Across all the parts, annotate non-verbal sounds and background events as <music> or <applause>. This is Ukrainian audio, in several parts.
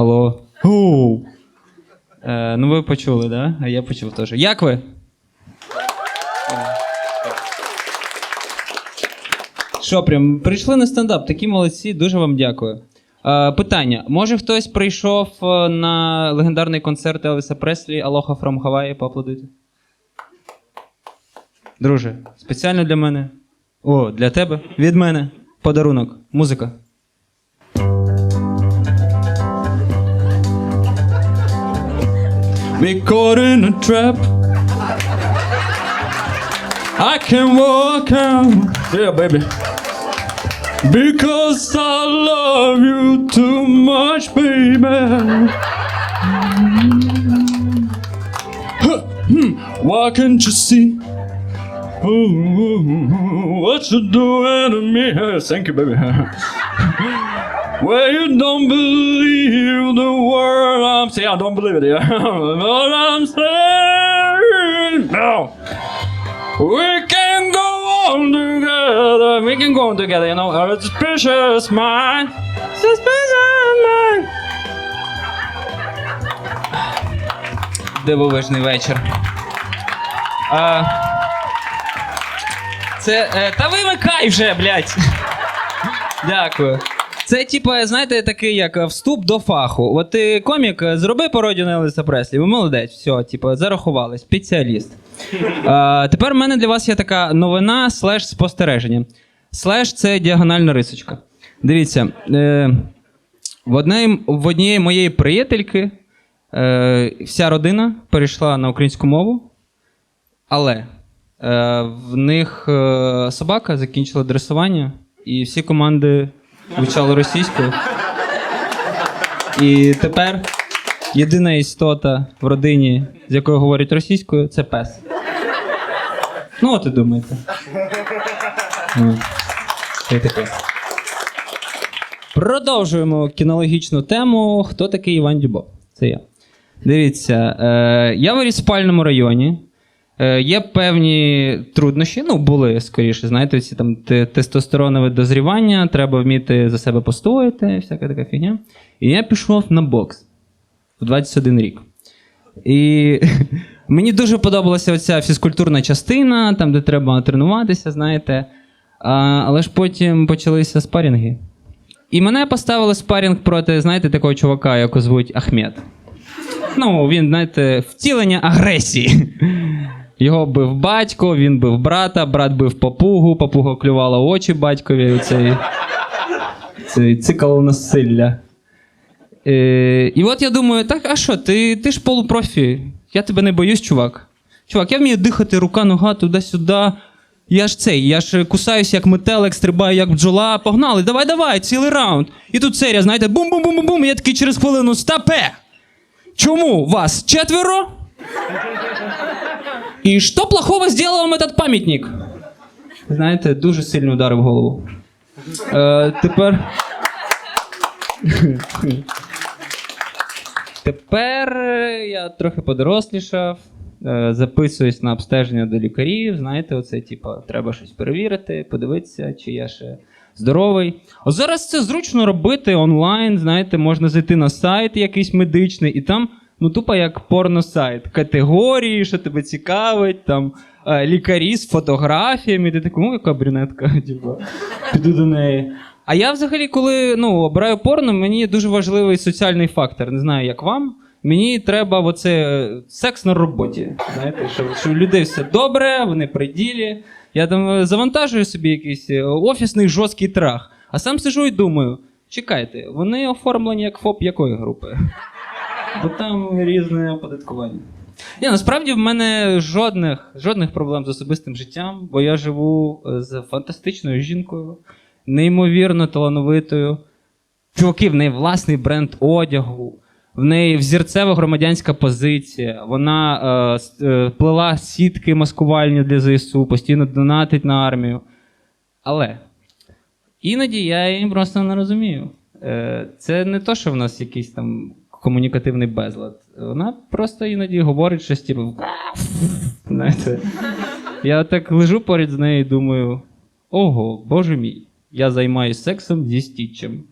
Алло. Оу. Е, ну ви почули, да? А я почув теж. Як ви? Що, прям прийшли на стендап, такі молодці, дуже вам дякую. Е, питання: може хтось прийшов е, на легендарний концерт Елвіса Преслі Aloha from Hawaii, поаплодуйте? Друже, спеціально для мене. О, для тебе. Від мене. Подарунок. Музика. Me caught in a trap. I can walk out. Yeah, baby. Because I love you too much, baby. Hmm, Why can't you see? Ooh, what you doing to me? Thank you, baby. <laughs> Well, you don't believe the word I'm saying. I don't believe it, yeah. what I'm saying. No. We can go on together. We can go on together, you know. Our suspicious mind. Suspicious mind. Дивовижний вечір. А, це. Е, та вимикай вже, блядь. Дякую. Це, типу, знаєте, такий як е, вступ до фаху. От ти комік, е, зроби пародію на Елвіса Преслі, ви молодець, все, типу, зарахували, спеціаліст. А, тепер в мене для вас є така новина слеш спостереження. Слеш це діагональна рисочка. Дивіться, е, в, одній, в однієї моєї приятельки е, вся родина перейшла на українську мову, але е, в них е, собака закінчила дресування, і всі команди вивчали російською. І тепер єдина істота в родині, з якою говорять російською, це пес. Ну, от і думаєте. Ну. Продовжуємо кінологічну тему. Хто такий Іван Дюбо? Це я. Дивіться, е, я виріс в спальному районі. Е, є певні труднощі, ну, були скоріше, знаєте, ці там тестостеронове дозрівання, треба вміти за себе постояти, всяка така фігня. І я пішов на бокс в 21 рік. І <laughs> мені дуже подобалася оця фізкультурна частина, там, де треба тренуватися, знаєте. А, але ж потім почалися спарінги. І мене поставили спарінг проти, знаєте, такого чувака, якого звуть Ахмед. Ну, він, знаєте, втілення агресії. <laughs> Його бив батько, він бив брата, брат бив папугу, папуга клювала очі батькові. Цей, цей цикл насилля. Е, і от я думаю, так, а що, ти, ти ж полупрофі. Я тебе не боюсь, чувак. Чувак, я вмію дихати, рука, нога, туди-сюди. Я ж цей, я ж кусаюсь як метелик, стрибаю як бджола. Погнали, давай, давай, цілий раунд. І тут серія, знаєте, бум-бум-бум-бум, і я такий через хвилину стапе. Чому вас четверо? І що плохого зробив вам этот пам'ятник? Знаєте, дуже сильно ударив в голову. Е, тепер. <laughs> Тепер е, я трохи подорослішав, е, записуюсь на обстеження до лікарів. Знаєте, оце, типа, треба щось перевірити, подивитися, чи я ще здоровий. А зараз це зручно робити онлайн. Знаєте, можна зайти на сайт якийсь медичний, і там, ну, тупо як порносайт. Категорії, що тебе цікавить, там е, лікарі з фотографіями. Ти такий, ну, яка брюнетка, <laughs> типа, піду до неї. А я взагалі, коли ну, обираю порно, мені дуже важливий соціальний фактор. Не знаю, як вам. Мені треба оце е, секс на роботі. Знаєте, що, що у людей все добре, вони при ділі. Я там е, завантажую собі якийсь офісний жорсткий трах, а сам сижу і думаю: чекайте, вони оформлені як ФОП якої групи? Бо там різне оподаткування. Ні, насправді в мене жодних, жодних проблем з особистим життям, бо я живу е, з фантастичною жінкою, неймовірно талановитою. Чуваки, в неї власний бренд одягу, в неї взірцева громадянська позиція. Вона е, е, плела сітки маскувальні для ЗСУ, постійно донатить на армію. Але іноді я її просто не розумію. Е, це не то, що в нас якийсь там комунікативний безлад. Вона просто іноді говорить щось, типу. Знаєте. Я так лежу поряд з нею і думаю: ого, боже мій, я займаюся сексом зі стічем.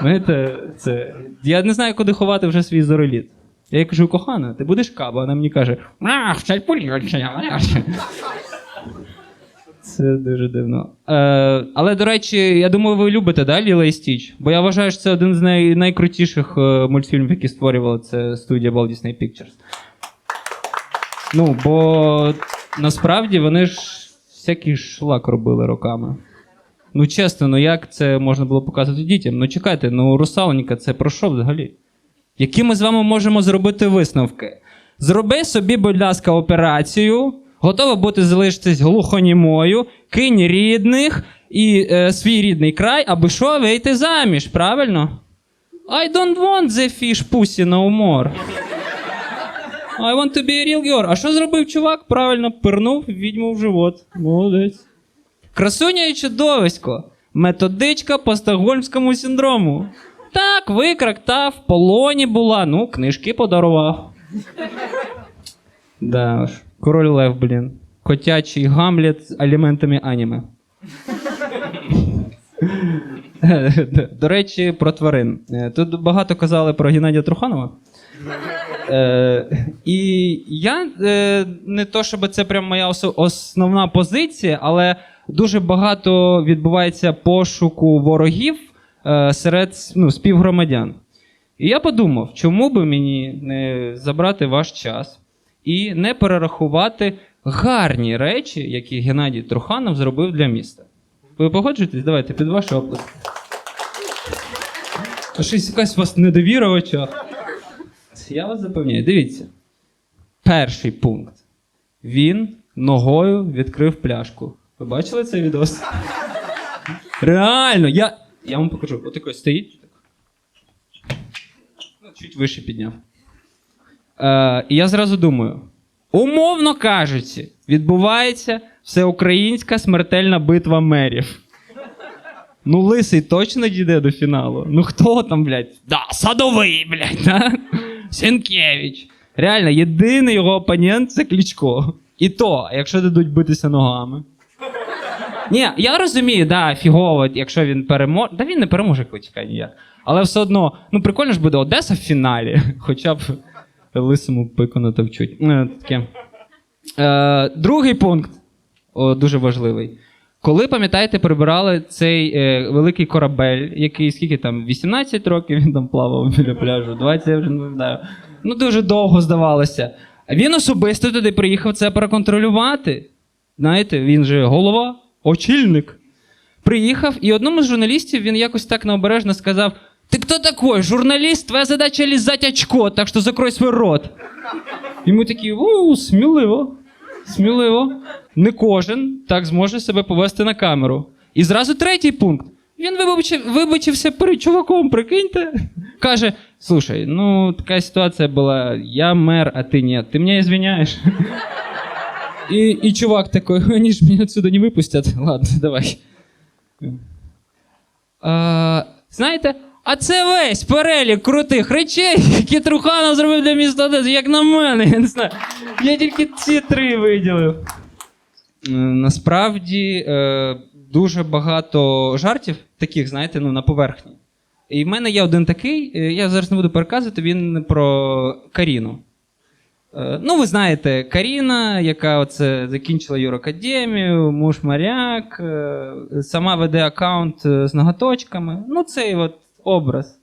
Знаєте, це. Я не знаю, куди ховати вже свій зореліт. Я кажу, кохана, ти будеш каба? Вона мені каже, ах, це поліція. Це дуже дивно. Е, але, до речі, я думаю, ви любите, да, Ліла і Стіч? Бо я вважаю, що це один з най- найкрутіших е, мультфільмів, які створювала це студія Walt Disney Pictures. Ну, бо насправді вони ж всякий шлак робили роками. Ну, чесно, ну як це можна було показати дітям? Ну чекайте, ну русалонька, це про що взагалі? Які ми з вами можемо зробити висновки? Зроби собі, будь ласка, операцію, готова бути залишитись глухонімою, кинь рідних і е, свій рідний край, аби що вийти заміж, правильно? I don't want the fish pussy no more. I want to be a real girl. А що зробив чувак? Правильно, пирнув відьму в живот. Молодець. Красуня і чудовисько. Методичка по стокгольмському синдрому. Так, викрак, та в полоні була. Ну, книжки подарував. Да уж. Король Лев, блін. Котячий гамлет з аліментами аніме. До речі, про тварин. Е, Тут багато казали про Геннадія Труханова. Е, і я е, не то, щоб це прям моя основна позиція, але дуже багато відбувається пошуку ворогів е, серед ну, співгромадян. І я подумав, чому би мені не забрати ваш час і не перерахувати гарні речі, які Геннадій Труханов зробив для міста. Ви погоджуєтесь? Давайте під ваші оплески. Щось якась у вас недовіра в очах. Я вас запевняю, дивіться. Перший пункт. Він ногою відкрив пляшку. Ви бачили цей відос? Реально, я. Я вам покажу. Такий стоїть. Ну, чуть вище підняв. Е, і я зразу думаю: умовно кажучи, відбувається всеукраїнська смертельна битва мерів. Ну, лисий точно дійде до фіналу. Ну хто там, блядь? Да, садовий, блядь, да? Сенкевич. Реально, єдиний його опонент це Кличко. І то, якщо дадуть битися ногами. Ні, я розумію, да, фігово, якщо він переможе. Да він не переможе Кличка ніяк. Але все одно, ну прикольно ж буде Одеса в фіналі. <laughs> Хоча б лисому пику натовчуть. Ну, таке. Е, другий пункт, о, дуже важливий. Коли, пам'ятаєте, прибирали цей е, великий корабель, який скільки там, 18 років він там плавав біля пляжу, 20 я вже не пам'ятаю. Ну, дуже довго здавалося. Він особисто туди приїхав це проконтролювати. Знаєте, він же голова, очільник. Приїхав, і одному з журналістів він якось так необережно сказав: Ти хто такой? Журналіст, твоя задача лізати очко, так що закрой свій рот. Йому такі, у, сміливо. Сміливо. Не кожен так зможе себе повести на камеру. І зразу третій пункт. Він вибачив, вибачився перед чуваком, прикиньте. Каже: слушай, ну така ситуація була, я мер, а ти ні. Ти мене извиняєш? І, і чувак такой, они ж меня отсюда не выпустят. Ладно, давай. А, знаєте, а це весь перелік крутих речей, які Труханов зробив для міста Одеси, як на мене. Я не знаю. Я тільки ці три виділив. Е, Насправді е, дуже багато жартів, таких, знаєте, ну, на поверхні. І в мене є один такий, е, я зараз не буду переказувати, він про Каріну. Е, Ну, ви знаєте, Каріна, яка оце закінчила юракадемію, муж моряк, е, сама веде аккаунт е, з ноготочками. Ну, цей от образ.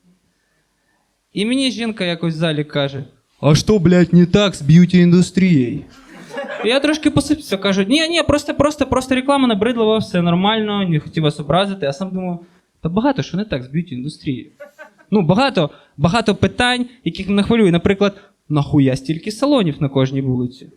І мені жінка якось в залі каже: А що, блядь, не так з б'юті індустрією? Я трошки посипався, кажу, ні, ні, просто, просто, просто реклама набридлива, все нормально, не хотів вас образити. А сам думаю, та багато що не так з б'юті індустрією. Ну, багато, багато питань, яких мене хвилює. Наприклад, нахуя стільки салонів на кожній вулиці?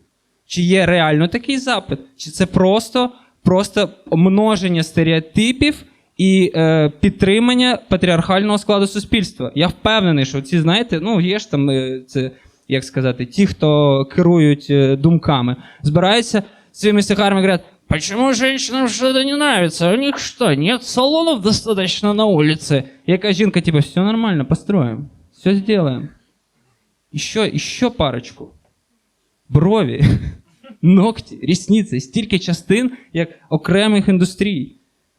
Чи є реально такий запит? Чи це просто, просто множення стереотипів і е, підтримання патріархального складу суспільства? Я впевнений, що ці, знаєте, ну є ж там е, це, як сказати, ті, хто керують е, думками, збираються своїми сигарами говорять, Почему женщинам что-то не нравится? У них что, нет салонов достаточно на улице? Яка жінка, типа, все нормально, построим, все сделаем. Еще, еще парочку. Брові, <laughs> ногті, рісниці, стільки частин, як окремих індустрій.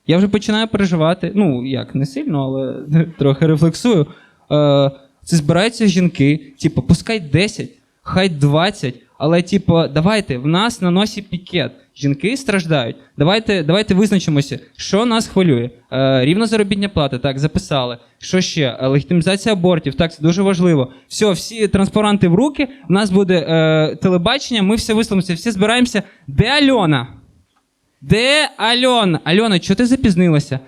Я вже починаю переживати. Ну, як, не сильно, але <laughs> трохи рефлексую. Е, це збираються жінки, типу, пускай 10, хай 20, але, типу, давайте, в нас на носі пікет. Жінки страждають. Давайте, давайте визначимося, що нас хвилює. Е, рівна заробітня плата, так, записали. Що ще? Е, легітимізація абортів, так, це дуже важливо. Все, всі транспаранти в руки, у нас буде е, телебачення, ми все висловимося, всі збираємося. Де Альона? Де Альона? Альона, чого ти запізнилася?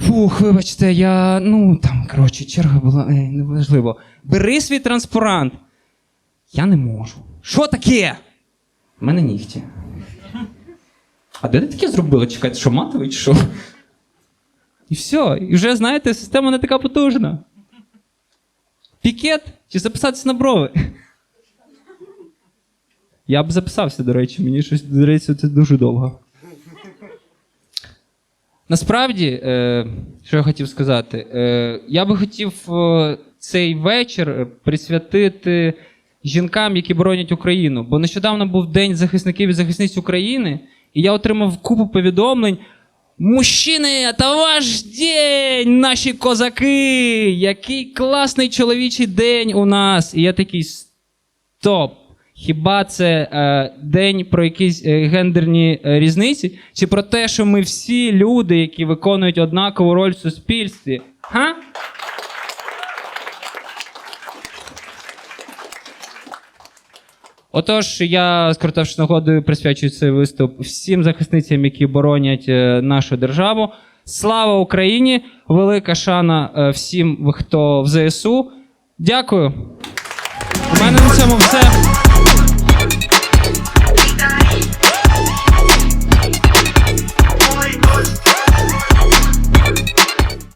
Фух, вибачте, я. Ну, там, коротше, черга була. Ей, неважливо. Бери свій транспарант. Я не можу. Що таке? У мене нігті. А де ти таке зробила? Чекайте, що матовий чи що? І все. І вже, знаєте, система не така потужна. Пікет чи записатися на брови? Я б записався, до речі, мені щось здається, це дуже довго. Насправді, е, що я хотів сказати, е, я би хотів е, цей вечір присвятити жінкам, які боронять Україну. Бо нещодавно був День захисників і захисниць України, і я отримав купу повідомлень. Мужчини, це ваш день, наші козаки! Який класний чоловічий день у нас! І я такий стоп. Хіба це е, день про якісь е, гендерні е, різниці? Чи про те, що ми всі люди, які виконують однакову роль в суспільстві? Га? Отож, я, скориставшись нагодою, присвячую цей виступ всім захисницям, які боронять е, нашу державу. Слава Україні! Велика шана всім, хто в ЗСУ. Дякую. У мене на цьому все.